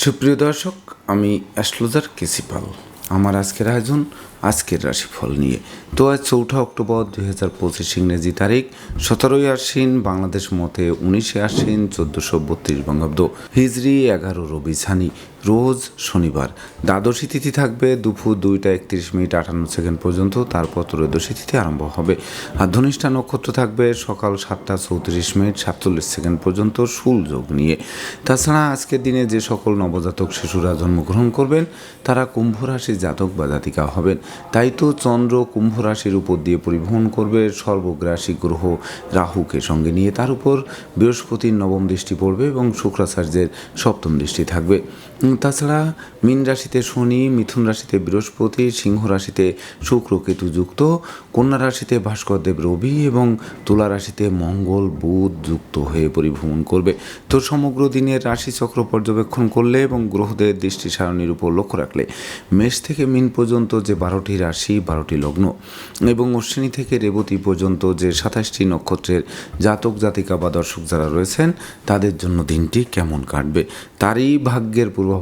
সুপ্রিয় দর্শক, আমি অ্যাস্ট্রোলজার কেসিপাল আমার আজকের আয়োজন, আজকের রাশিফল নিয়ে। তো আজ চৌঠা অক্টোবর দুই হাজার পঁচিশ ইংরেজি তারিখ, সতেরোই আশ্বিন, বাংলাদেশ মতে উনিশে আশ্বিন, চোদ্দোশো বত্রিশ বঙ্গাব্দ। হিজড়ি এগারো রবি ছানি। রোজ শনিবার। দ্বাদশী তিথি থাকবে দুপুর দুইটা একত্রিশ মিনিট আটান্ন সেকেন্ড পর্যন্ত, তারপর ত্রয়োদশী তিথি আরম্ভ হবে। আর ধনিষ্ঠা নক্ষত্র থাকবে সকাল সাতটা চৌত্রিশ মিনিট সাতচল্লিশ সেকেন্ড পর্যন্ত শুল যোগ নিয়ে। তাছাড়া আজকের দিনে যে সকল নবজাতক শিশুরা জন্মগ্রহণ করবেন, তারা কুম্ভ রাশি জাতক বা জাতিকা হবেন। তাই তো চন্দ্র কুম্ভ রাশির উপর দিয়ে পরিভ্রমণ করবে সর্বগ্রাসী গ্রহ রাহুকে সঙ্গে নিয়ে। তার উপর বৃহস্পতির নবম দৃষ্টি পড়বে এবং শুক্রাচার্যের সপ্তম দৃষ্টি থাকবে। তাছাড়া মীন রাশিতে শনি, মিথুন রাশিতে বৃহস্পতি, সিংহ রাশিতে শুক্র কেতু যুক্ত, কন্যা রাশিতে ভাস্করদেব রবি এবং তুলা রাশিতে মঙ্গল, বুধ যুক্ত হয়ে পরিভ্রমণ করবে। তো সমগ্র দিনের রাশিচক্র পর্যবেক্ষণ করলে এবং গ্রহদের দৃষ্টি সারণীর উপর লক্ষ্য রাখলে মেষ থেকে মিন পর্যন্ত যে বারোটি রাশি, বারোটি লগ্ন এবং অশ্বিনী থেকে রেবতী পর্যন্ত যে সাতাশটি নক্ষত্রের জাতক, জাতিকা বা দর্শক যারা রয়েছেন, তাদের জন্য দিনটি কেমন কাটবে? তারই ভাগ্যের পূর্বাভাস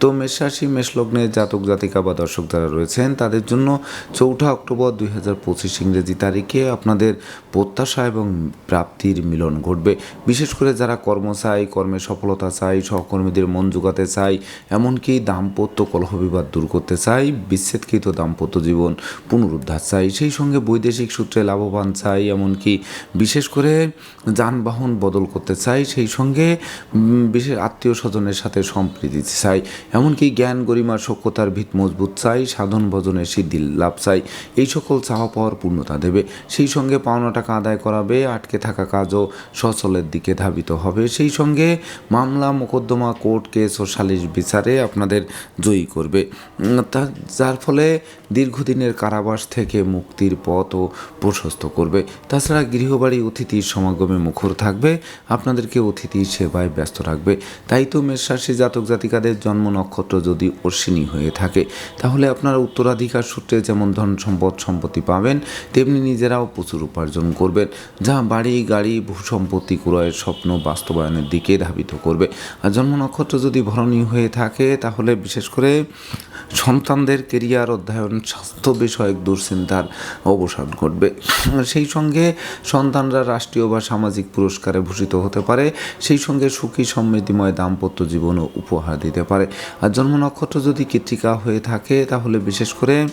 তো মেষ রাশি মেষ লগ্নের জাতক, জাতিকা বা দর্শক যারা রয়েছেন, তাদের জন্য চৌঠা অক্টোবর দুই হাজার পঁচিশ ইংরেজি তারিখে আপনাদের প্রত্যাশা এবং প্রাপ্তির মিলন ঘটবে। বিশেষ করে যারা কর্ম চাই, কর্মে সফলতা চাই, সহকর্মীদের মন জোগাতে চাই, এমনকি দাম্পত্য কলহ বিবাদ দূর করতে চাই, বিচ্ছেদকৃত দাম্পত্য জীবন পুনরুদ্ধার চাই, সেই সঙ্গে বৈদেশিক সূত্রে লাভবান চাই, এমনকি বিশেষ করে যানবাহন বদল করতে চাই, সেই সঙ্গে বিশেষ আত্মীয় স্বজনের সাথে সম্প্রীতি চাই এমনকি জ্ঞান গরিমার সক্ষতার ভিত মজবুত চাই, সাধন ভজনের সিদ্ধি লাভ চাই। এই সকল চাওয়া পাওয়ার পূর্ণতা দেবে। সেই সঙ্গে পাওনা টাকা আদায় করাবে, আটকে থাকা কাজও সচলের দিকে ধাবিত হবে। সেই সঙ্গে মামলা, মোকদ্দমা, কোর্ট কেস ও সালিশ বিচারে আপনাদের জয়ী করবে। তা, যার ফলে দীর্ঘদিনের কারাবাস থেকে মুক্তির পথও প্রশস্ত করবে। তাছাড়া গৃহবাড়ি অতিথির সমাগমে মুখর থাকবে। আপনাদেরকে অতিথি সেবায় ব্যস্ত রাখবে। তাই তো মেষরাশি জাতক জাতিকাদের জন্ম নক্ষত্র যদি অশ্বিনী হয়ে থাকে, তাহলে আপনারা উত্তরাধিকার সূত্রে যেমন ধন সম্পদ সম্পত্তি পাবেন, তেমনি নিজেরাও প্রচুর উপার্জন করবেন, যা বাড়ি, গাড়ি ভূ সম্পত্তি ক্রয়ের স্বপ্ন বাস্তবায়নের দিকে ধাবিত করবে। আর জন্ম নক্ষত্র যদি ভরণী হয়ে থাকে, তাহলে বিশেষ করে সন্তানদের কেরিয়ার অধ্যয়ন, স্বাস্থ্য বিষয়ক দুশ্চিন্তার অবসান ঘটবে। সেই সঙ্গে সন্তানরা রাষ্ট্রীয় বা সামাজিক পুরস্কারে ভূষিত হতে পারে। সেই সঙ্গে সুখী সমৃদ্ধিময় দাম্পত্য জীবনও উপহার দিতে পারে। আর জন্ম নক্ষত্র যদি কৃত্রিকা হয়ে থাকে, তাহলে বিশেষ করে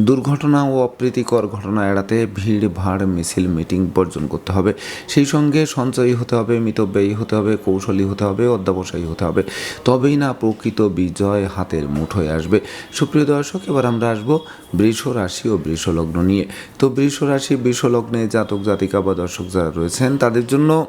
দুর্ঘটনা ও অপ্রীতিকর ঘটনা এড়াতে ভিড়, ভাড়, মিছিল, মিটিং বর্জন করতে হবে। সেই সঙ্গে সঞ্চয়ী হতে হবে, মিতব্যয়ী হতে হবে, কৌশলী হতে হবে, অধ্যাবসায়ী হতে হবে। তবেই না প্রকৃত বিজয় হাতের মুঠোয় আসবে। সুপ্রিয় দর্শক, এবার আমরা আসব বৃষ রাশি ও বৃষ লগ্ন নিয়ে। তো বৃষ রাশি, বৃষ লগ্নে জাতক, জাতিকা বা দর্শক যারা রয়েছেন, তাদের জন্য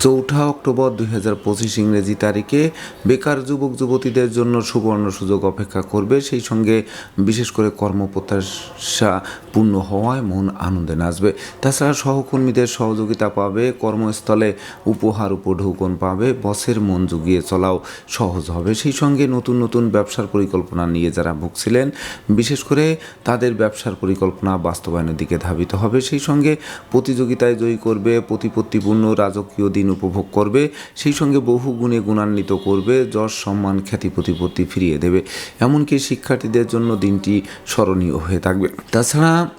চৌঠা অক্টোবর দুই হাজার পঁচিশ ইংরেজি তারিখে বেকার যুবক যুবতীদের জন্য সুবর্ণ সুযোগ অপেক্ষা করবে। সেই সঙ্গে বিশেষ করে কর্মপ্রত্যাশা পূর্ণ হওয়ায় মন আনন্দে নাচবে। তাছাড়া সহকর্মীদের সহযোগিতা পাবে, কর্মস্থলে উপহার উপঢৌকন পাবে, বসের মন জুগিয়ে চলাও সহজ হবে। সেই সঙ্গে নতুন নতুন ব্যবসার পরিকল্পনা নিয়ে যারা ভুগছিলেন, বিশেষ করে তাদের ব্যবসার পরিকল্পনা বাস্তবায়নের দিকে ধাবিত হবে। সেই সঙ্গে প্রতিযোগিতায় জয়ী করবে, প্রতিপত্তিপূর্ণ রাজকীয় দিন উপভোগ করবে, সেই সঙ্গে বহু গুণে গুণান্বিত করবে, যশ, সম্মান, খ্যাতি, প্রতিপত্তি ফিরিয়ে দেবে। এমনকি শিক্ষার্থীদের জন্য দিনটি স্মরণীয় হয়ে থাকবে। তাছাড়া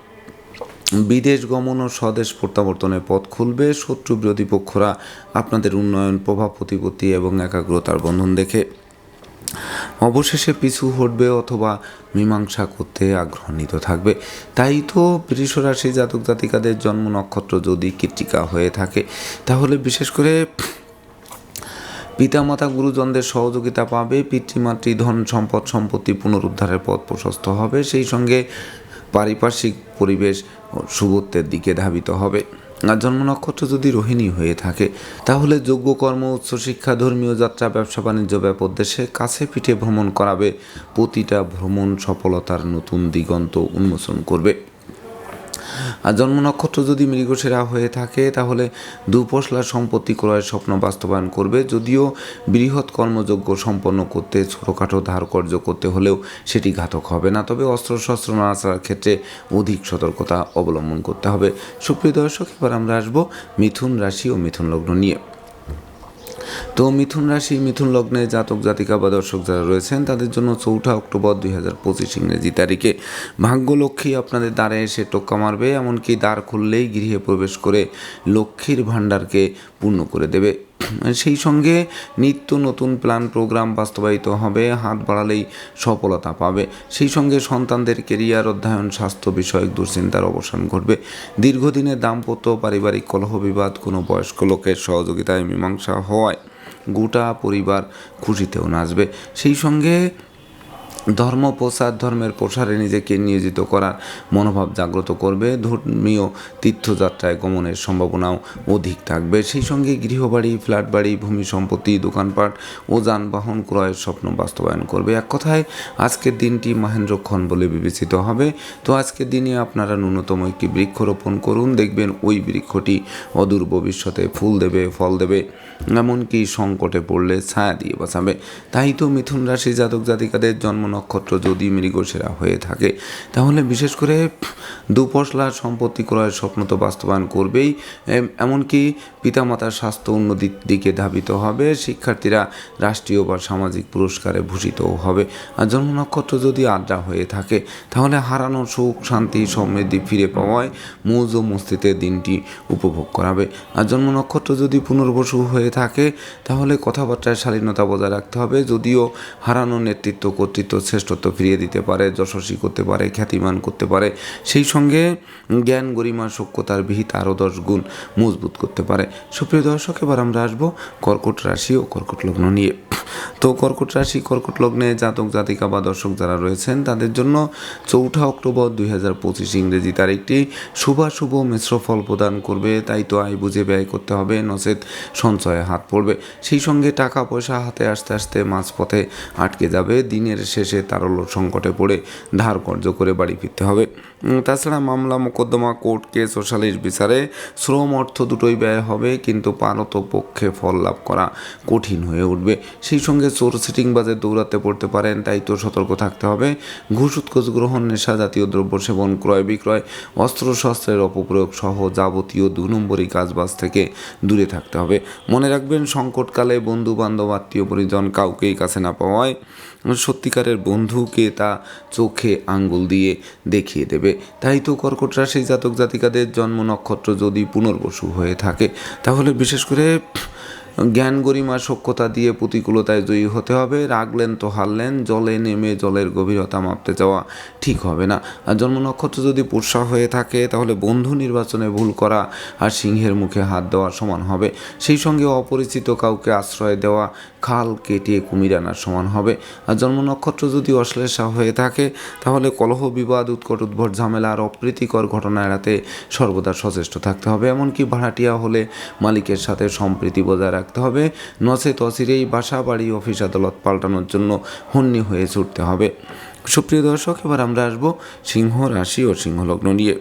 বিদেশ গমন ও স্বদেশ প্রত্যাবর্তনের পথ খুলবে। শত্রু বিরোধী পক্ষরা আপনাদের উন্নয়ন, প্রভাব, প্রতিপত্তি এবং একাগ্রতার বন্ধন দেখে। অবশেষে পিছু হটবে অথবা মীমাংসা করতে আগ্রহান্বিত থাকবে। তাই তো বৃষরাশি জাতক জাতিকাদের জন্ম নক্ষত্র যদি কৃত্তিকা হয়ে থাকে, তাহলে বিশেষ করে পিতামাতা গুরুজনদের সহযোগিতা পাবে, পিতৃমাতৃ ধন সম্পদ সম্পত্তি পুনরুদ্ধারের পথ প্রশস্ত হবে, সেই সঙ্গে পারিপার্শ্বিক পরিবেশ শুভত্বের দিকে ধাবিত হবে। জন্ম নক্ষত্র যদি রোহিণী হয়ে থাকে, তাহলে যোগ্য কর্ম, উচ্চ শিক্ষা, ধর্মীয় যাত্রা, ব্যবসা বাণিজ্য ব্যাপদেশে কাছে পিঠে ভ্রমণ করাবে। প্রতিটা ভ্রমণ সফলতার নতুন দিগন্ত উন্মোচন করবে। আর জন্ম নক্ষত্র যদি মৃগশিরা হয়ে থাকে, তাহলে দুপশলা সম্পত্তি ক্রয়ের স্বপ্ন বাস্তবায়ন করবে। যদিও বৃহৎ কর্মযোগ্য সম্পন্ন করতে, ছোটোখাটো ধার কার্য করতে হলেও সেটি ঘাতক হবে না। তবে অস্ত্রশস্ত্র নাড়াচাড়ার ক্ষেত্রে অধিক সতর্কতা অবলম্বন করতে হবে। সুপ্রিয় দর্শক, এবার আমরা আসব মিথুন রাশি ও মিথুন লগ্ন নিয়ে। তো মিথুন রাশি, মিথুন লগ্নে জাতক, জাতিকা বা দর্শক যারা রয়েছেন, তাদের জন্য চৌঠা অক্টোবর দুই হাজার পঁচিশ ইংরেজি তারিখে ভাগ্যলক্ষ্মী আপনাদের দ্বারে এসে টোক্কা মারবে, এমনকি দ্বার খুললেই গৃহে প্রবেশ করে লক্ষ্মীর ভাণ্ডারকে পূর্ণ করে দেবে। সেই সঙ্গে নিত্য নতুন প্ল্যান প্রোগ্রাম বাস্তবায়িত হবে, হাত বাড়ালেই সফলতা পাবে। সেই সঙ্গে সন্তানদের কেরিয়ার অধ্যয়ন, স্বাস্থ্য বিষয়ক দুশ্চিন্তার অবসান ঘটবে। দীর্ঘদিনের দাম্পত্য, পারিবারিক কলহ বিবাদ কোনো বয়স্ক লোকের সহযোগিতায় মীমাংসা হওয়ায় গোটা পরিবার খুশিতেও নাচবে। সেই সঙ্গে ধর্ম প্রসার ধর্মের প্রসারে নিজেকে নিয়োজিত করার মনোভাব জাগ্রত করবে। ধর্মীয় তীর্থযাত্রায় গমনের সম্ভাবনাও অধিক থাকবে। সেই সঙ্গে গৃহবাড়ি ফ্ল্যাট বাড়ি ভূমি সম্পত্তি, দোকানপাট ও যানবাহন ক্রয়ের স্বপ্ন বাস্তবায়ন করবে। এক কথায়, আজকের দিনটি মহেন্দ্রক্ষণ বলে বিবেচিত হবে। তো আজকের দিনে আপনারা ন্যূনতম একটি বৃক্ষরোপণ করুন। দেখবেন ওই বৃক্ষটি অদূর ভবিষ্যতে ফুল দেবে, ফল দেবে, এমনকি সংকটে পড়লে ছায়া দিয়ে বাঁচাবে। তাই তো মিথুন রাশি জাতক জাতিকাদের জন্ম নক্ষত্র যদি মৃগশিরা হয়ে থাকে, তাহলে বিশেষ করে দুপশলা সম্পত্তি ক্রয়ের স্বপ্ন তো বাস্তবায়ন করবেই। এম- এমনকি পিতামাতার স্বাস্থ্য উন্নতির দিকে ধাবিত হবে, শিক্ষার্থীরা রাষ্ট্রীয় বা সামাজিক পুরস্কারে ভূষিতও হবে। আর জন্ম নক্ষত্র যদি আড্ডা হয়ে থাকে, তাহলে হারানো সুখ, শান্তি, সমৃদ্ধি ফিরে পাওয়ায় মৌজ ও মস্তিতে দিনটি উপভোগ করাবে। আর জন্ম নক্ষত্র যদি পুনর্বসু হয়ে থাকে, তাহলে কথাবার্তায় শালীনতা বজায় রাখতে হবে, যদিও হারানো নেতৃত্ব কর্তৃত্ব শ্রেষ্ঠত্ব ফিরিয়ে দিতে পারে, যশস্বী করতে পারে, খ্যাতিমান করতে পারে, সেই সঙ্গে জ্ঞান, গরিমা সক্ষতার বিহিত আরও দশ গুণ মজবুত করতে পারে। সুপ্রিয় দর্শক, এবার আমরা আসব কর্কট রাশি ও কর্কট লগ্ন নিয়ে। তো কর্কট রাশি, কর্কট লগ্নে জাতক, জাতিকা বা দর্শক যারা রয়েছেন, তাদের জন্য চৌঠা অক্টোবর দুই হাজার পঁচিশ ইংরেজি তারিখটি শুভাশুভ মিশ্র ফল প্রদান করবে। তাই তো আয় বুঝে ব্যয় করতে হবে, নচেত সঞ্চয়ে হাত পড়বে। সেই সঙ্গে টাকা পয়সা হাতে আসতে আসতে মাঝপথে আটকে যাবে। দিনের শেষে তারল্য সংকটে পড়ে ধার কর্য করে বাড়ি ফিরতে হবে। তাছাড়া মামলা, মোকদ্দমা, কোর্ট কেস ও সালিশ বিচারে শ্রম অর্থ দুটোই ব্যয় হবে, কিন্তু পারত পক্ষে ফল লাভ করা কঠিন হয়ে উঠবে। সেই সঙ্গে চোর সিটিংবাজে দৌড়াতে পড়তে পারেন, তাই তো সতর্ক থাকতে হবে। ঘুষ উৎকোচ গ্রহণ, নেশা জাতীয় দ্রব্য সেবন, ক্রয় বিক্রয় অস্ত্রশস্ত্রের অপপ্রয়োগ সহ যাবতীয় দু নম্বরই কাজবাজ থেকে দূরে থাকতে হবে। মনে রাখবেন, সংকটকালে বন্ধু বান্ধব আত্মীয় পরিজন কাউকেই কাছে না পাওয়ায় সত্যিকারের বন্ধুকে তা চোখে আঙ্গুল দিয়ে দেখিয়ে দেবে। তাই তো কর্কট রাশি জাতক জাতিকাদের জন্ম নক্ষত্র যদি পুনর্বসু হয়ে থাকে, তাহলে বিশেষ করে জ্ঞান গরিমা সক্ষতা দিয়ে প্রতিকূলতায় জয়ী হতে হবে। রাগলেন তো হারলেন, জলে নেমে জলের গভীরতা মাপতে যাওয়া ঠিক হবে না। আর জন্ম নক্ষত্র যদি পোষা হয়ে থাকে, তাহলে বন্ধু নির্বাচনে ভুল করা আর সিংহের মুখে হাত দেওয়া সমান হবে। সেই সঙ্গে অপরিচিত কাউকে আশ্রয় দেওয়া খাল কেটে কুমির আনার সমান হবে। আর জন্ম নক্ষত্র যদি অশ্লেষা হয়ে থাকে, তাহলে কলহ, বিবাদ, উৎকট, উদ্ভট, ঝামেলা আর অপ্রীতিকর ঘটনা এড়াতে সর্বদা সচেষ্ট থাকতে হবে। এমনকি ভাড়াটিয়া হলে মালিকের সাথে সম্প্রীতি বজায় রাখতে হবে। নচেত অচিরেই বাসা, বাড়ি, অফিস, আদালত পাল্টানোর জন্য হন্যি হয়ে ছুটতে হবে। সুপ্রিয় দর্শক, এবার আমরা আসব সিংহ রাশি ও সিংহলগ্ন নিয়ে।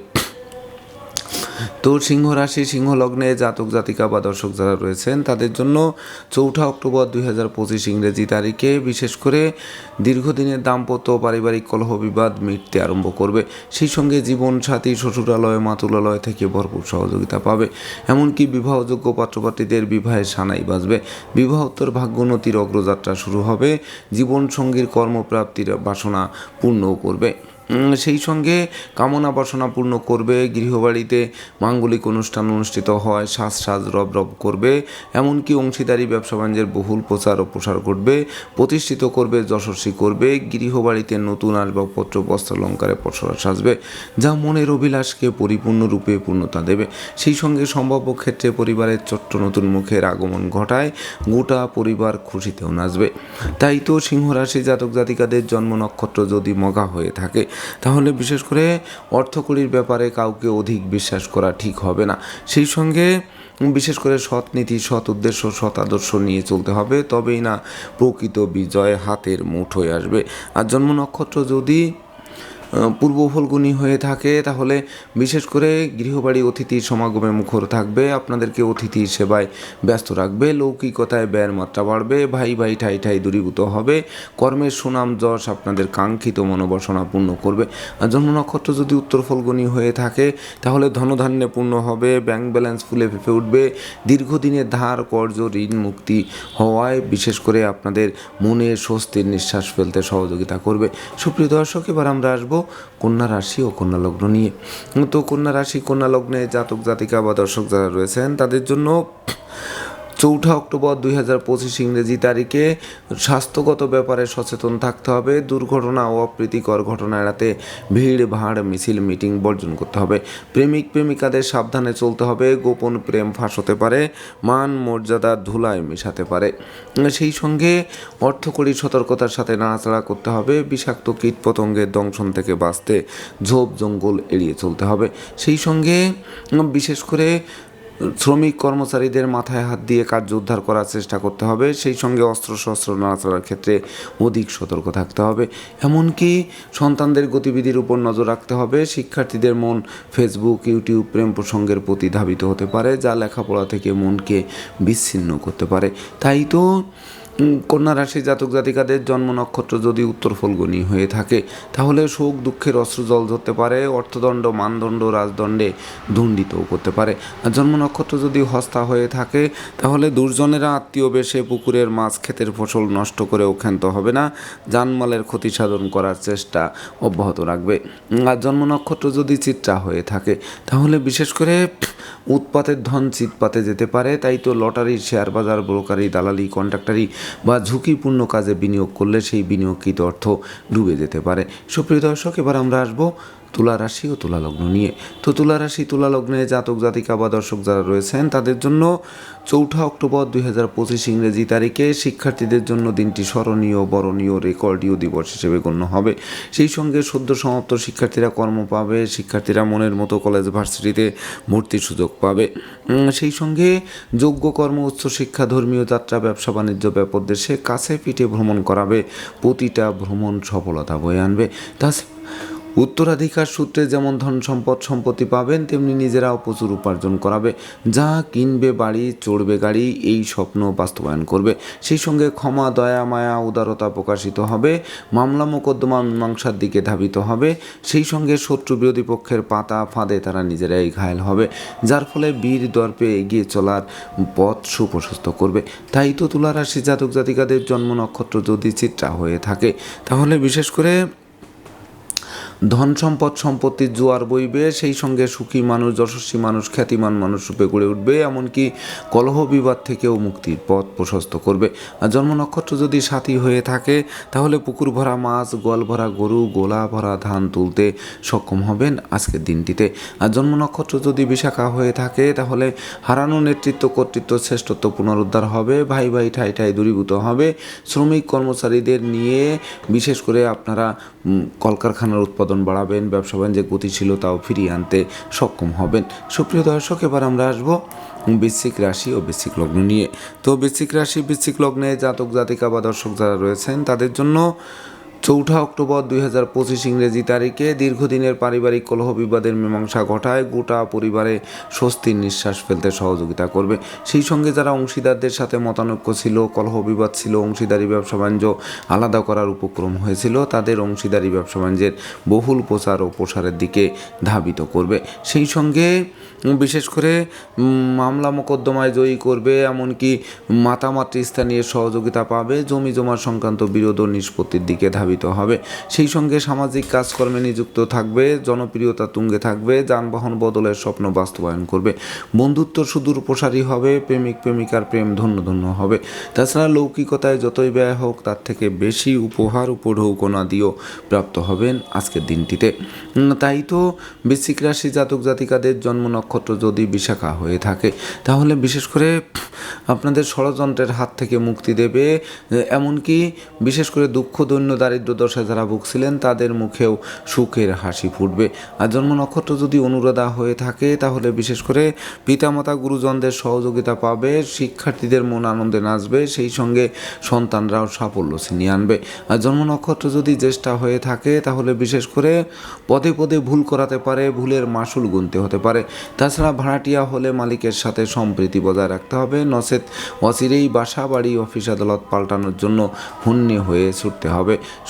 তো সিংহ রাশি, সিংহ লগ্নে জাতক, জাতিকা বা দর্শক যারা রয়েছেন, তাদের জন্য চৌঠা অক্টোবর দুই হাজার পঁচিশ ইংরেজি তারিখে বিশেষ করে দীর্ঘদিনের দাম্পত্য পারিবারিক কলহ বিবাদ মিটতে আরম্ভ করবে। সেই সঙ্গে জীবন সাথী, শ্বশুরালয়, মাতুলালয় থেকে ভরপুর সহযোগিতা পাবে। এমনকি বিবাহযোগ্য পাত্রপাত্রীদের বিবাহে সানাই বাজবে। বিবাহোত্তর ভাগ্যোন্নতির অগ্রযাত্রা শুরু হবে। জীবন সঙ্গীর কর্মপ্রাপ্তির বাসনা পূর্ণও করবে। সেই সঙ্গে কামনা বাসনা পূর্ণ করবে, গৃহবাড়িতে মাঙ্গলিক অনুষ্ঠান অনুষ্ঠিত হয়, সাজ সাজ রব রব করবে, এমনকি অংশীদারি ব্যবসা বাণিজ্যের বহুল প্রচার ও প্রসার ঘটবে, প্রতিষ্ঠিত করবে যশস্বী করবে, গৃহবাড়িতে নতুন আসবাবপত্র, বস্ত্র অলঙ্কারে পসরা সাজবে, যা মনের অভিলাষকে পরিপূর্ণরূপে পূর্ণতা দেবে। সেই সঙ্গে সম্ভাব্য ক্ষেত্রে পরিবারের ছোট্ট নতুন মুখের আগমন ঘটায়, গোটা পরিবার খুশিতেও নাচবে। তাই তো সিংহরাশি জাতক জাতিকাদের জন্ম নক্ষত্র যদি মগা হয়ে থাকে তাহলে বিশেষ করে অর্থকড়ির ব্যাপারে কাউকে অধিক বিশ্বাস করা ঠিক হবে না। সেই সঙ্গে বিশেষ করে সৎ নীতি, সৎ উদ্দেশ্য, সৎ আদর্শ নিয়ে চলতে হবে, তবেই না প্রকৃত বিজয় হাতের মুঠোয় আসবে। আর জন্ম নক্ষত্র যদি পূর্ব ফলগুনি হয়ে থাকে, তাহলে বিশেষ করে গৃহবাড়ি অতিথির সমাগমে মুখর থাকবে, আপনাদেরকে অতিথি সেবায় ব্যস্ত রাখবে, লৌকিকতায় ব্যয়ের মাত্রা বাড়বে, ভাই ভাই ঠাই ঠাই দূরীভূত হবে, কর্মের সুনাম, যশ আপনাদের কাঙ্ক্ষিত মনোবাসনা পূর্ণ করবে। আর জন্ম নক্ষত্র যদি উত্তর ফলগুনি হয়ে থাকে, তাহলে ধনধান্যে পূর্ণ হবে ব্যাংক ব্যালেন্স ফুলে ফেপে উঠবে, দীর্ঘদিনের ধার, কর্জ, ঋণ মুক্তি হওয়ায় বিশেষ করে আপনাদের মনে স্বস্তির নিঃশ্বাস ফেলতে সহযোগিতা করবে। সুপ্রিয় দর্শক, এবার আমরা আসব কন্যা রাশি ও কন্যা লগ্ন নিয়ে। তো কন্যা রাশি, কন্যা লগ্নে জাতক জাতিকা বা দর্শক যারা রয়েছেন, তাদের জন্য চৌঠা অক্টোবর দুই হাজার পঁচিশ ইংরেজি তারিখে স্বাস্থ্যগত ব্যাপারে সচেতন থাকতে হবে, দুর্ঘটনা ও অপ্রীতিকর ঘটনা এড়াতে ভিড়, ভাড়, মিছিল, মিটিং বর্জন করতে হবে। প্রেমিক, প্রেমিকাদের সাবধানে চলতে হবে, গোপন প্রেম ফাঁস হতে পারে, মান, মর্যাদা ধুলায় মেশাতে পারে। সেই সঙ্গে অর্থকরী সতর্কতার সাথে নাড়াচাড়া করতে হবে, বিষাক্ত কীট পতঙ্গের দংশন থেকে বাঁচতে ঝোপ জঙ্গল এড়িয়ে চলতে হবে। সেই সঙ্গে, বিশেষ করে শ্রমিক কর্মচারীদের মাথায় হাত দিয়ে কার্য উদ্ধার করার চেষ্টা করতে হবে। সেই সঙ্গে অস্ত্র শস্ত্র নাড়াচড়ার ক্ষেত্রে অধিক সতর্ক থাকতে হবে। এমনকি সন্তানদের গতিবিধির উপর নজর রাখতে হবে। শিক্ষার্থীদের মন ফেসবুক ইউটিউব প্রেম প্রসঙ্গের প্রতি ধাবিত হতে পারে, যা লেখাপড়া থেকে মনকে বিচ্ছিন্ন করতে পারে। তাই তো কন্যা রাশি জাতক জাতিকাদের জন্ম নক্ষত্র যদি উত্তর ফলগুনি হয়ে থাকে, তাহলে শোক দুঃখের অস্ত্র জল ধরতে পারে, অর্থদণ্ড, মানদণ্ড, রাজদণ্ডে দণ্ডিতও করতে পারে। আর জন্ম নক্ষত্র যদি হস্তা হয়ে থাকে, তাহলে দুর্জনেরা আত্মীয় বেশে পুকুরের মাছ, ক্ষেতের ফসল নষ্ট করেও ক্ষান্ত হবে না। জানমালের ক্ষতি সাধন করার চেষ্টা অব্যাহত রাখবে। আর জন্ম নক্ষত্র যদি চিত্রা হয়ে থাকে, তাহলে বিশেষ করে উৎপাতের ধন চিৎপাতে যেতে পারে। তাই তো লটারি শেয়ার বাজার ব্রোকারি, দালালি, কন্ট্রাক্টারি বা ঝুঁকিপূর্ণ কাজে বিনিয়োগ করলে সেই বিনিয়োগকৃত অর্থ ডুবে যেতে পারে। সুপ্রিয় দর্শক, এবার আমরা আসব তুলা রাশি ও তুলা লগ্ন নিয়ে। তো তুলা রাশি, তুলা লগ্নে জাতক, জাতিকা বা দর্শক যারা রয়েছেন, তাদের জন্য চৌঠা অক্টোবর দুই হাজার পঁচিশ ইংরেজি তারিখে শিক্ষার্থীদের জন্য দিনটি স্মরণীয়, বরণীয়, রেকর্ডীয় দিবস হিসেবে গণ্য হবে। সেই সঙ্গে সদ্য সমাপ্ত শিক্ষার্থীরা কর্ম পাবে, শিক্ষার্থীরা মনের মতো কলেজ, ভার্সিটিতে ভর্তির সুযোগ পাবে। সেই সঙ্গে যোগ্য কর্ম উচ্চ শিক্ষা, ধর্মীয় যাত্রা, ব্যবসা, বাণিজ্য দেশে কাছে পিঠে ভ্রমণ করাবে প্রতিটা ভ্রমণ সফলতা বয়ে আনবে। তাছাড়া উত্তরাধিকার সূত্রে যেমন ধন সম্পদ, সম্পত্তি পাবেন, তেমনি নিজেরাও প্রচুর উপার্জন করাবে। যা কিনবে বাড়ি, চড়বে গাড়ি, এই স্বপ্ন বাস্তবায়ন করবে। সেই সঙ্গে ক্ষমা, দয়া, মায়া, উদারতা প্রকাশিত হবে। মামলা মোকদ্দমা মীমাংসার দিকে ধাবিত হবে। সেই সঙ্গে শত্রু বিরোধী পক্ষের পাতা ফাঁদে তারা নিজেরাই ঘায়েল হবে। যার ফলে বীর দর্পে এগিয়ে চলার পথ সুপ্রশস্ত করবে। তাই তো তুলা রাশি জাতক জাতিকাদের জন্ম নক্ষত্র যদি চিত্রা হয়ে থাকে, তাহলে বিশেষ করে ধন সম্পদ, সম্পত্তির জোয়ার বইবে, সেই সঙ্গে সুখী মানুষ, যশস্বী মানুষ, খ্যাতিমান মানুষ রূপে গড়ে উঠবে, এমনকি কলহ বিবাদ থেকেও মুক্তির পথ প্রশস্ত করবে। আর জন্ম নক্ষত্র যদি সাথী হয়ে থাকে, তাহলে পুকুর ভরা মাছ, গোয়াল ভরা গরু, গোলা ভরা ধান তুলতে সক্ষম হবেন আজকের দিনটিতে। আর জন্ম নক্ষত্র যদি বিশাখা হয়ে থাকে, তাহলে হারানো নেতৃত্ব, কর্তৃত্ব শ্রেষ্ঠত্ব পুনরুদ্ধার হবে, ভাই ভাই ঠাই ঠাই দূরীভূত হবে। শ্রমিক কর্মচারীদের নিয়ে বিশেষ করে আপনারা কলকারখানার উৎপাদন বাড়াবেন, ব্যবসা বাণিজ্যের গতিশীলতাও ফিরিয়ে আনতে সক্ষম হবেন। সুপ্রিয় দর্শক, এবার আমরা আসব বৃশ্চিক রাশি ও বৃশ্চিক লগ্ন নিয়ে। তো বৃশ্চিক রাশি, বৃশ্চিক লগ্নে জাতক জাতিকা বা দর্শক যারা রয়েছেন, তাদের জন্য চৌঠা অক্টোবর দুই হাজার পঁচিশ ইংরেজি তারিখে দীর্ঘদিনের পারিবারিক কলহ বিবাদের মীমাংসা ঘটায় গোটা পরিবারে স্বস্তির নিঃশ্বাস ফেলতে সহযোগিতা করবে। সেই সঙ্গে যারা অংশীদারদের সাথে মতানৈক্য ছিল, কলহ বিবাদ ছিল, অংশীদারি ব্যবসা বাণিজ্য আলাদা করার উপক্রম হয়েছিল, তাদের অংশীদারি ব্যবসা বাণিজ্যের বহুল প্রচার ও প্রসারের দিকে ধাবিত করবে। সেই সঙ্গে বিশেষ করে মামলা মোকদ্দমায় জয়ী করবে, এমনকি মাতামাতৃ স্থানীয় সহযোগিতা পাবে, জমি জমা সংক্রান্ত বিরোধ ও নিষ্পত্তির দিকে ধাবিত হবে। সেই সঙ্গে সামাজিক কাজকর্মে নিযুক্ত থাকবে, জনপ্রিয়তা তুঙ্গে থাকবে, যানবাহন বদলের স্বপ্ন বাস্তবায়ন করবে। বন্ধুত্ব সুদূর প্রসারী হবে, প্রেমিক প্রেমিকার প্রেম ধন্য ধন্য হবে। তাছাড়া লৌকিকতায় যতই ব্যয় হোক, তার থেকে বেশি উপহার উপঢৌকনা দিয়েও প্রাপ্ত হবেন আজকের দিনটিতে। তাই তো বৃশ্চিক রাশি জাতক জাতিকাদের জন্ম নক্ষত্র যদি বিশাখা হয়ে থাকে, তাহলে বিশেষ করে আপনাদের ষড়যন্ত্রের হাত থেকে মুক্তি দেবে। এমনকি বিশেষ করে দুঃখ, দৈন্য দারিদ্র দারিদ্রদশায় যারা ভুগছিলেন, তাদের মুখেও সুখের হাসি ফুটবে। আর জন্ম নক্ষত্র যদি অনুরাধা হয়ে থাকে, তাহলে বিশেষ করে পিতামাতা গুরুজনদের সহযোগিতা পাবে, শিক্ষার্থীদের মন আনন্দে নাচবে, সেই সঙ্গে সন্তানরাও সাফল্য ছিনিয়ে আনবে। আর জন্ম নক্ষত্র যদি জ্যেষ্ঠা হয়ে থাকে, তাহলে বিশেষ করে পদে পদে ভুল করাতে পারে, ভুলের মাসুল গুনতে হতে পারে। তাছাড়া ভাড়াটিয়া হলে মালিকের সাথে সম্প্রীতি বজায় রাখতে হবে, নচেত অচিরেই বাসা বাড়ি অফিস আদালত পাল্টানোর জন্য হুন্যে হয়ে ছুটতে হবে।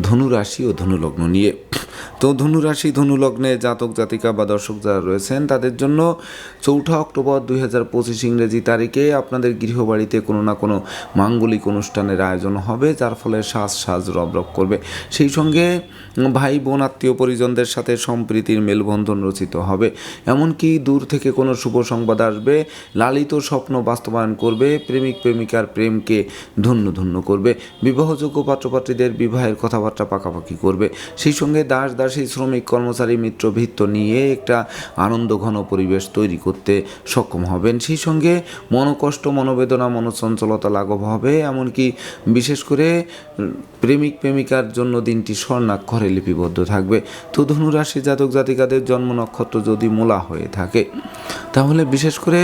ধনু রাশি ও ধনুলগ্ন নিয়ে। তো ধনু রাশি ধনু জাতক, জাতিকা বা দর্শক যারা রয়েছেন, তাদের জন্য চৌঠা অক্টোবর দুই হাজার পঁচিশ ইংরেজি তারিখে আপনাদের গৃহবাড়িতে কোনো না কোনো মাঙ্গলিক অনুষ্ঠানের আয়োজন হবে, যার ফলে সাজ সাজ রবরব করবে। সেই সঙ্গে ভাই, বোন, আত্মীয় পরিজনদের সাথে সম্প্রীতির মেলবন্ধন রচিত হবে। এমনকি দূর থেকে কোনো শুভ সংবাদ আসবে, লালিত স্বপ্ন বাস্তবায়ন করবে, প্রেমিক প্রেমিকার প্রেমকে ধন্য ধন্য করবে। বিবাহযোগ্য পাত্রপাত্রীদের বিবাহের কথাবার্তা পাকাপাকি করবে। সেই সঙ্গে দাস দাসী, শ্রমিক, কর্মচারী, মিত্র ভিত্ত নিয়ে একটা আনন্দ ঘন পরিবেশ তৈরি করতে সক্ষম হবেন। সেই সঙ্গে মনোকষ্ট, মনোবেদনা, মনোচঞ্চলতা লাঘব হবে। এমনকি বিশেষ করে প্রেমিক, প্রেমিকার জন্য দিনটি স্বর্ণাক্ষরে লিপিবদ্ধ থাকবে। তো ধনুরাশি জাতক জাতিকাদের জন্ম নক্ষত্র যদি মোলা হয়ে থাকে, তাহলে বিশেষ করে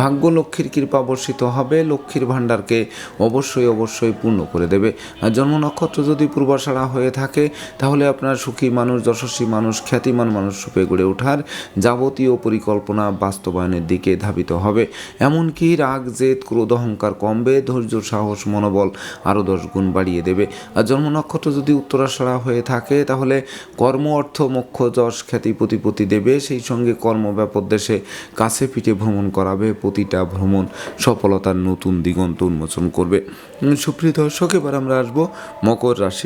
ভাগ্য লক্ষ্মীর কৃপা বর্ষিত হবে। লক্ষ্মীর ভাণ্ডারকে অবশ্যই অবশ্যই পূর্ণ করে দেবে। আর জন্ম নক্ষত্র যদি পূর্বাশারা হয়ে থাকে, তাহলে আপনার সুখী মানুষ, যশস্বী মানুষ, খ্যাতিমান মানুষ রূপে গড়ে ওঠার যাবতীয় পরিকল্পনা বাস্তবায়নের দিকে ধাবিত হবে। এমনকি রাগ, জেদ, ক্রোধ, অহংকার কমবে, ধৈর্য, সাহস, মনোবল আরও দশ গুণ বাড়িয়ে দেবে। আর জন্ম নক্ষত্র যদি উত্তরাশারা হয়ে থাকে, তাহলে কর্ম, অর্থ, মোক্ষ, যশ, খ্যাতি, প্রতিপত্তি দেবে। সেই সঙ্গে কর্মব্যাপক দেশে কাছে পিঠে ভ্রমণ করাবে। প্রতিটা ভ্রমণ সফলতার নতুন দিগন্ত উন্মোচন করবে। সুপ্রিয় দর্শক, এবার আমরা আসব মকর রাশি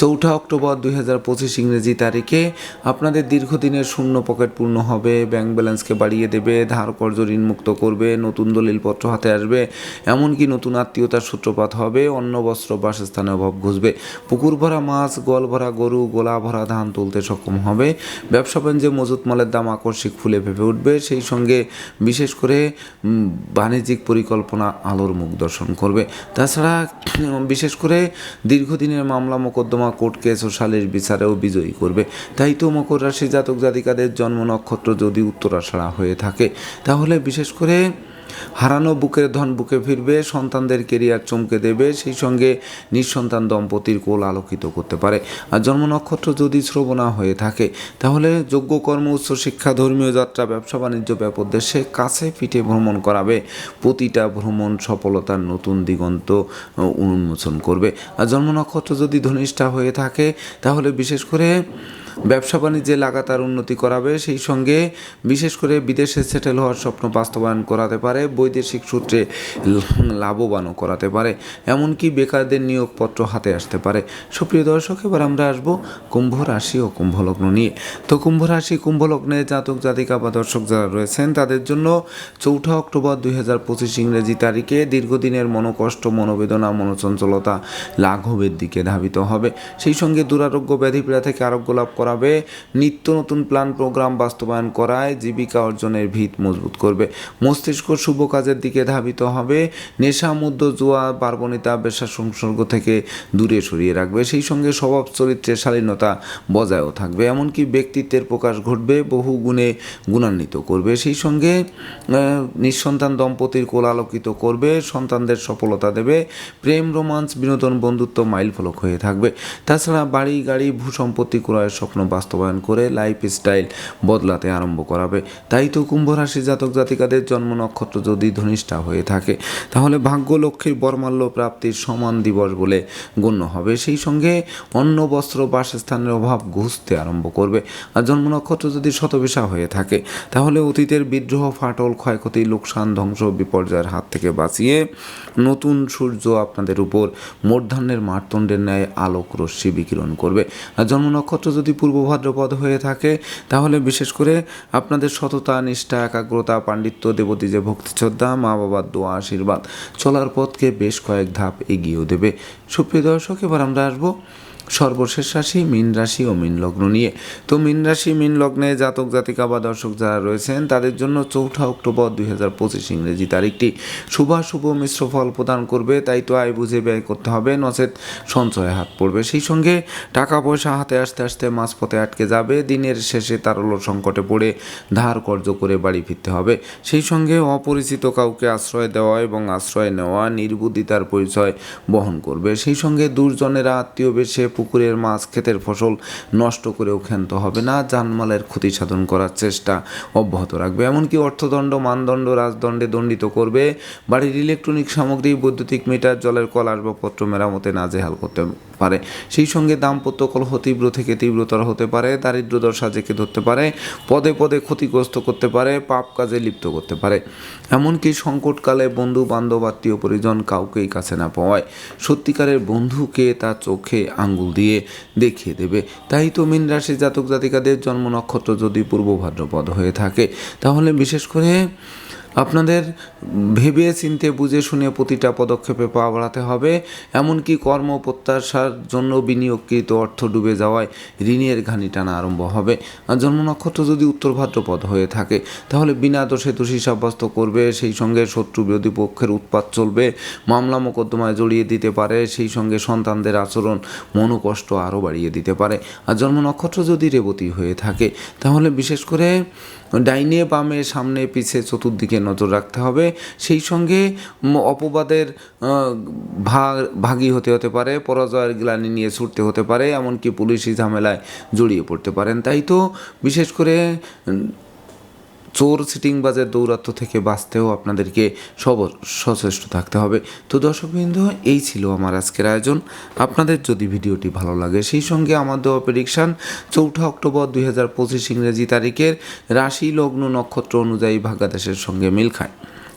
চৌঠা অক্টোবর দুই হাজার পঁচিশ ইংরেজি তারিখে আপনাদের দীর্ঘদিনের শূন্য পকেট পূর্ণ হবে ব্যাংক ব্যালেন্সকে বাড়িয়ে দেবে, ধার কর্জ ঋণ মুক্ত করবে, নতুন দলিলপত্র হাতে আসবে, এমনকি নতুন আত্মীয়তার সূত্রপাত হবে অন্ন বস্ত্র বাসস্থানে অভাব ঘুষবে। পুকুর ভরা মাছ গোয়াল ভরা গরু, গোলা ভরা ধান তুলতে সক্ষম হবে। ব্যবসা বাণিজ্যে মজুত মালের দাম আকস্মিক ফুলে ভেবে উঠবে। সেই সঙ্গে বিশেষ করে বাণিজ্যিক পরিকল্পনা আলোর মুখ দর্শন করবে। তাছাড়া বিশেষ করে দীর্ঘদিনের মামলা মোকদ্দমা কোর্ট কেস ও সালের বিচারেও বিজয়ী করবে। তাই তো মকর রাশি জাতক জাতিকাদের জন্ম নক্ষত্র যদি উত্তরাষাড়া হয়ে থাকে, তাহলে বিশেষ করে হারানো বুকের ধন বুকে ফিরবে, সন্তানদের কেরিয়ার চমকে দেবে, সেই সঙ্গে নিঃসন্তান দম্পতির কোল আলোকিত করতে পারে। আর জন্ম নক্ষত্র যদি শ্রবণা হয়ে থাকে, তাহলে যোগ্য কর্ম, উচ্চ শিক্ষা, ধর্মীয় যাত্রা, ব্যবসা, বাণিজ্য ব্যাপক দেশে কাছে পিঠে ভ্রমণ করাবে। প্রতিটা ভ্রমণ সফলতার নতুন দিগন্ত উন্মোচন করবে। আর জন্ম নক্ষত্র যদি ধনিষ্ঠা হয়ে থাকে, তাহলে বিশেষ করে ব্যবসা বাণিজ্যে লাগাতার উন্নতি করাবে, সেই সঙ্গে বিশেষ করে বিদেশে সেটেল হওয়ার স্বপ্ন বাস্তবায়ন করাতে পারে, বৈদেশিক সূত্রে লাভবানও করাতে পারে, এমনকি বেকারদের নিয়োগপত্র হাতে আসতে পারে। সুপ্রিয় দর্শক, এবার আমরা আসব কুম্ভ রাশি ও কুম্ভ লগ্ন নিয়ে। তো কুম্ভ রাশি, কুম্ভ লগ্নে জাতক, জাতিকা বা দর্শক যারা রয়েছেন, তাদের জন্য চৌঠা অক্টোবর দুই হাজার পঁচিশ ইংরেজি তারিখে দীর্ঘদিনের মনোকষ্ট, মনোবেদনা, মনোচঞ্চলতা লাঘবের দিকে ধাবিত হবে। সেই সঙ্গে দুরারোগ্য ব্যাধিপীড়া থেকে আরোগ্য লাভ করাবে, নিত্য নতুন প্ল্যান প্রোগ্রাম বাস্তবায়ন করায় জীবিকা অর্জনের ভিত মজবুত করবে। মস্তিষ্ক শুভ কাজের দিকে ধাবিত হবে, নেশা জুয়া, পার্বণিতা, বেশা সংসর্গ থেকে দূরে সরিয়ে রাখবে। সেই সঙ্গে স্বভাব চরিত্রের শালীনতা বজায়ও থাকবে। এমনকি ব্যক্তিত্বের প্রকাশ ঘটবে, বহু গুণে গুণান্বিত করবে। সেই সঙ্গে নিঃসন্তান দম্পতির কোল আলোকিত করবে, সন্তানদের সফলতা দেবে, প্রেম, রোমান্স, বিনোদন, বন্ধুত্ব মাইল ফলক হয়ে থাকবে। তাছাড়া বাড়ি, গাড়ি ভূ সম্পত্তি ক্রয়ের স্বপ্ন বাস্তবায়ন করে লাইফ স্টাইল বদলাতে আরম্ভ করাবে। তাই তো কুম্ভ রাশি জাতক জাতিকাদের জন্ম নক্ষত্র যদি ধনিষ্ঠা হয়ে থাকে, তাহলে ভাগ্য লক্ষ্মীর বর্মাল্য প্রাপ্তির সমান দিবস বলে গণ্য হবে। সেই সঙ্গে অন্ন, বস্ত্র, বাসস্থানের অভাব ঘুষতে আরম্ভ করবে। আর জন্ম নক্ষত্র যদি শতবিশা হয়ে থাকে, তাহলে অতীতের বিদ্রোহ, ফাটল, ক্ষয়ক্ষতি, লোকসান, ধ্বংস, বিপর্যয়ের হাত থেকে বাঁচিয়ে নতুন সূর্য আপনাদের উপর মূর্ধান্যের মারতণ্ডের ন্যায় আলোক রশ্মি বিকিরণ করবে। আর জন্ম নক্ষত্র যদি পূর্ব ভাদ্রপদ হয়ে থাকে। তাহলে বিশেষ করে আপনাদের সততা, নিষ্ঠা, একাগ্রতা, পাণ্ডিত্য, দেবতী যে ভক্তি শ্রদ্ধা, মা বাবার দোয়া, আশীর্বাদ, চলার পথকে বেশ কয়েক ধাপ এগিয়েও দেবে। সুপ্রিয় দর্শক, এবার আমরা আসব সর্বশেষ রাশি মীন রাশি ও মীন লগ্ন নিয়ে। তো মীন রাশি, মীন লগ্নে জাতক, জাতিকা বা দর্শক যারা রয়েছেন, তাদের জন্য চৌঠা অক্টোবর দুই হাজার পঁচিশ ইংরেজি তারিখটি শুভাশুভ মিশ্র ফল প্রদান করবে। তাই তো আয় বুঝে ব্যয় করতে হবে, নচেত সঞ্চয়ে হাত পড়বে। সেই সঙ্গে টাকা পয়সা হাতে আসতে আসতে মাঝপথে আটকে যাবে। দিনের শেষে তারল্য সংকটে পড়ে ধার কর্য করে বাড়ি ফিরতে হবে। সেই সঙ্গে অপরিচিত কাউকে আশ্রয় দেওয়া এবং আশ্রয় নেওয়া, নির্বুদ্ধিতার পরিচয় বহন করবে। সেই সঙ্গে দুর্জনেরা আত্মীয় বেশে পুকুরের মাছ ক্ষেতের ফসল নষ্ট করেও ক্ষান্ত হবে না, জানমালের ক্ষতি সাধন করার চেষ্টা অব্যাহত রাখবে। এমনকি অর্থদণ্ড, মানদণ্ড, রাজদণ্ডে দণ্ডিত করবে। বাড়ির ইলেকট্রনিক সামগ্রী, বৈদ্যুতিক মিটার, জলের কল, আসবাবপত্র, মেরামতে নাজেহাল করতে পারে। সেই সঙ্গে দাম্পত্য কলহ তীব্র থেকে তীব্রতর হতে পারে দারিদ্র দশা জেকে ধরতে পারে, পদে পদে ক্ষতিগ্রস্ত করতে পারে, পাপ কাজে লিপ্ত করতে পারে। এমনকি সংকটকালে বন্ধু বান্ধব আত্মীয়, পরিজন কাউকেই কাছে না পাওয়ায় সত্যিকারের বন্ধুকে তার চোখে আঙ্গুল দিয়ে দেখিয়ে দেবে। তাই তো মীন রাশি জাতক জাতিকাদের জন্ম নক্ষত্র যদি পূর্ব ভাদ্রপদ হয়ে থাকে, তাহলে বিশেষ করে আপনাদের ভেবে চিনতে, বুঝে শুনে প্রতিটা পদক্ষেপে পা বাড়াতে হবে। এমনকি কর্ম প্রত্যাশার জন্য বিনিয়োগকৃত অর্থ ডুবে যাওয়ায় ঋণের ঘানি টানা আরম্ভ হবে। আর জন্ম নক্ষত্র যদি উত্তর ভাদ্রপদ হয়ে থাকে, তাহলে বিনা দোষে দোষী সাব্যস্ত করবে, সেই সঙ্গে শত্রু বিরোধী পক্ষের উৎপাত চলবে, মামলা মোকদ্দমায় জড়িয়ে দিতে পারে, সেই সঙ্গে সন্তানদের আচরণ মনোকষ্ট আরও বাড়িয়ে দিতে পারে। আর জন্ম নক্ষত্র যদি রেবতী হয়ে থাকে, তাহলে বিশেষ করে ডাইনে বামে, সামনে, পিছে, চতুর্দিকে নজর রাখতে হবে। সেই সঙ্গে অপবাদের ভাগ, ভাগী হতে হতে পারে, পরাজয়ের গ্লানি নিয়ে ছুটতে হতে পারে, এমনকি পুলিশি ঝামেলায় জড়িয়ে পড়তে পারেন। তাই তো বিশেষ করে চোর সিটিং সিটিংবাজের দৌরাত্ম থেকে বাঁচতেও আপনাদেরকে সব সচেষ্ট থাকতে হবে। তো দর্শকবৃন্দু এই ছিল আমার আজকের আয়োজন। আপনাদের যদি ভিডিওটি ভালো লাগে, সেই সঙ্গে আমার দেওয়া প্রেডিকশান চৌঠা অক্টোবর দুই হাজার পঁচিশ ইংরেজি তারিখের রাশি লগ্ন নক্ষত্র অনুযায়ী ভাগ্যাদেশের সঙ্গে মিল খায়।